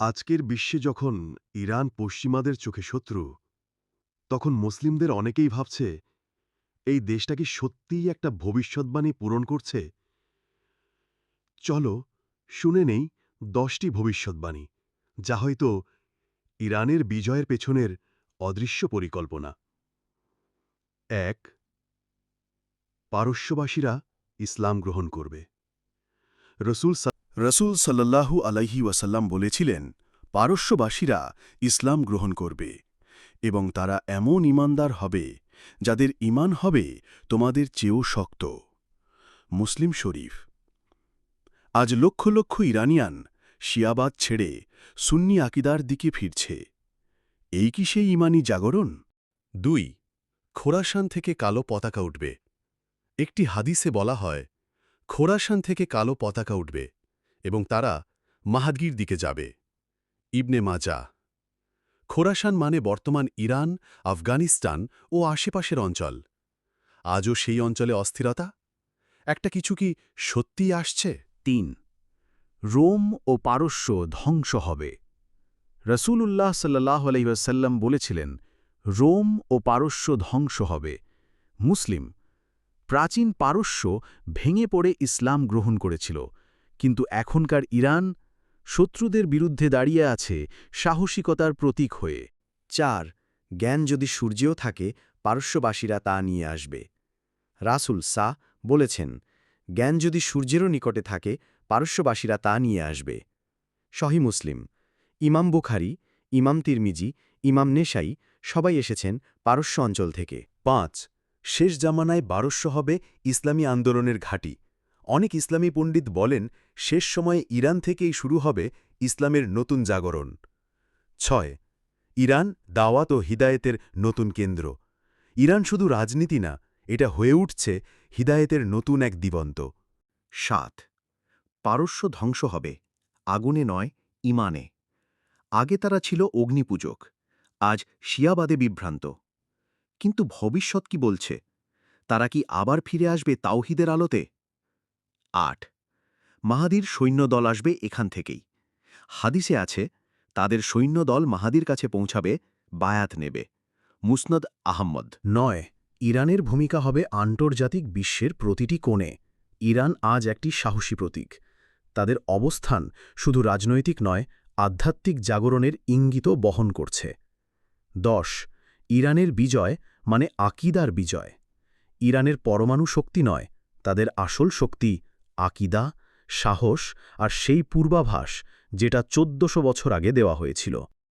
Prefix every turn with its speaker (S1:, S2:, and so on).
S1: আজকের বিশ্বে যখন ইরান পশ্চিমাদের চোখে শত্রু, তখন মুসলিমদের অনেকেই ভাবছে, এই দেশটা কি সত্যিই একটা ভবিষ্যৎবাণী পূরণ করছে? চলো, শুনে নেই দশটি ভবিষ্যৎবাণী, যা হয়তো ইরানের বিজয়ের পেছনের অদৃশ্য পরিকল্পনা। এক, পারস্যবাসীরা ইসলাম গ্রহণ করবে। রসুল
S2: রসুল সাল্লাল্লাহু আলাইহি ওয়াসাল্লাম বলেছিলেন, পারস্যবাসীরা ইসলাম গ্রহণ করবে এবং তারা এমন ইমানদার হবে, যাদের ইমান হবে তোমাদের চেয়েও শক্ত। মুসলিম শরীফ, আজ লক্ষ লক্ষ ইরানিয়ান শিয়াবাদ ছেড়ে সুন্নি আকিদার দিকে ফিরছে। এই কি সেই ইমানি জাগরণ? দুই, খোরাসান থেকে কালো পতাকা উঠবে। একটি হাদিসে বলা হয়, খোরাসান থেকে কালো পতাকা উঠবে। এবং তারা মাহাদগির দিকে যাবে। ইবনে মাজা। খোরাসান মানে বর্তমান ইরান, আফগানিস্তান ও আশেপাশের অঞ্চল। আজও সেই অঞ্চলে অস্থিরতা? একটা কিছু কি সত্যিই আসছে?
S3: তিন। রোম ও পারস্য ধ্বংস হবে। রসূলুল্লাহ সাল্লাহ আলহিহাসাল্লাম বলেছিলেন, রোম ও পারস্য ধ্বংস হবে। মুসলিম, প্রাচীন পারস্য ভেঙে পড়ে ইসলাম গ্রহণ করেছিল। কিন্তু এখনকার ইরান শত্রুদের বিরুদ্ধে দাঁড়িয়ে আছে সাহসিকতার প্রতীক হয়ে।
S4: চার, জ্ঞান যদি সূর্যেও থাকে, পারস্যবাসীরা তা নিয়ে আসবে। রাসুল সা বলেছেন, জ্ঞান যদি সূর্যেরও নিকটে থাকে, পারস্যবাসীরা তা নিয়ে আসবে। সহি মুসলিম, ইমাম বুখারি, ইমাম তিরমিজি, ইমাম নেশাই সবাই এসেছেন পারস্য অঞ্চল থেকে।
S2: পাঁচ, শেষ জামানায় বারস্য হবে ইসলামী আন্দোলনের ঘাঁটি। অনেক ইসলামী পণ্ডিত বলেন, শেষ সময়ে ইরান থেকেই শুরু হবে ইসলামের নতুন জাগরণ। ছয়, ইরান দাওয়াত ও হিদায়েতের নতুন কেন্দ্র। ইরান শুধু রাজনীতি না, এটা হয়ে উঠছে হিদায়েতের নতুন এক দিবন্ত।
S4: সাত, পারস্য ধ্বংস হবে, আগুনে নয়, ইমানে। আগে তারা ছিল অগ্নিপূজক, আজ শিয়াবাদে বিভ্রান্ত। কিন্তু ভবিষ্যৎ কি বলছে? তারা কি আবার ফিরে আসবে তাওহিদের আলোতে? আট। মাহাদির সৈন্যদল আসবে এখান থেকেই। হাদিসে আছে, তাদের সৈন্যদল মাহাদির কাছে পৌঁছাবে, বায়াত নেবে। মুসনদ আহম্মদ।
S3: নয়, ইরানের ভূমিকা হবে আন্তর্জাতিক বিশ্বের প্রতিটি কোণে। ইরান আজ একটি সাহসী প্রতীক। তাদের অবস্থান শুধু রাজনৈতিক নয়, আধ্যাত্মিক জাগরণের ইঙ্গিতও বহন করছে। দশ, ইরানের বিজয় মানে আকিদার বিজয়। ইরানের পরমাণু শক্তি নয়, তাদের আসল শক্তি আকিদা সাহস আর সেই পূর্বাভাস যেটা চোদ্দশো বছর আগে দেওয়া হয়েছিল।